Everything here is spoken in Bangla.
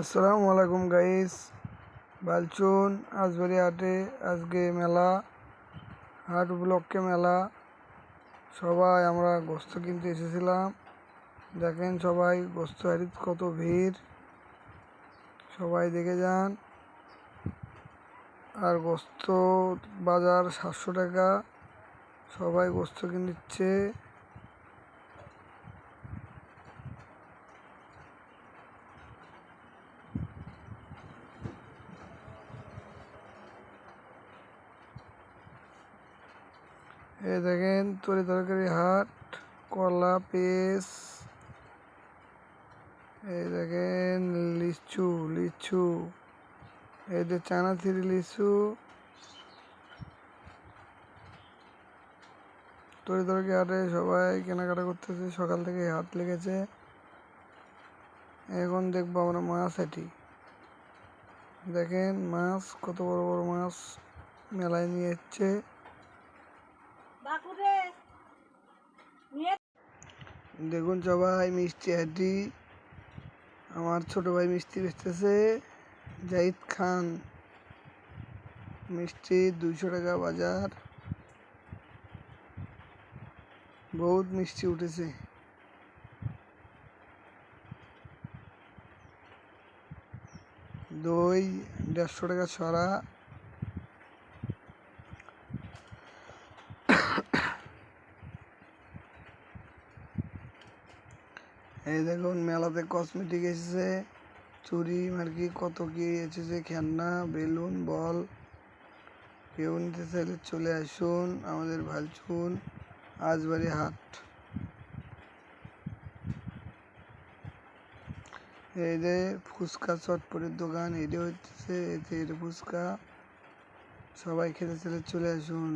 আসসালামু আলাইকুম গাইস, বালচুন আজবাড়ি হাটে, আজকে মেলা, হাট উপলক্ষে মেলা। সবাই, আমরা গোস্ত কিনতে এসেছিলাম। দেখেন সবাই, গোস্ত হারিত কত ভিড়। সবাই দেখে যান। আর গোস্ত বাজার সাতশো টাকা। সবাই গোস্ত কিনছে। এই দেখেন, তরি তরকারি, হাট, কলা, পেস। এই দেখেন, লিচু লিচু। এই যে চানা থিরি লিচু। তরি তরকারি হাটে সবাই কেনাকাটা করতেছে, সকাল থেকে হাট লেগেছে। এখন দেখব আমরা মাছ এটি। দেখেন, মাছ কত বড় বড় মাছ মেলায় নিয়ে এসছে। দেখুন সবাই, মিষ্টি হাড্ডি আমার ছোট ভাই মিষ্টি বেচতেছে, জাহিদ খান। মিষ্টি দুইশো টাকা বাজার। বহুত মিষ্টি উঠেছে। দই দেড়শো টাকা ছড়া। এই দেখুন, মেলাতে কসমেটিক এসেছে। চুরি, মার্কি, কত কি এসেছে, খেলনা, বেলুন, বল। কেউ নিতে চাইলে চলে আসুন, আমাদের ভালচুন, আজবাড়ি হাট। এই যে ফুচকা চটপটির দোকান এটি হচ্ছে এতে ফুচকা। সবাই খেতে চাইলে চলে আসুন।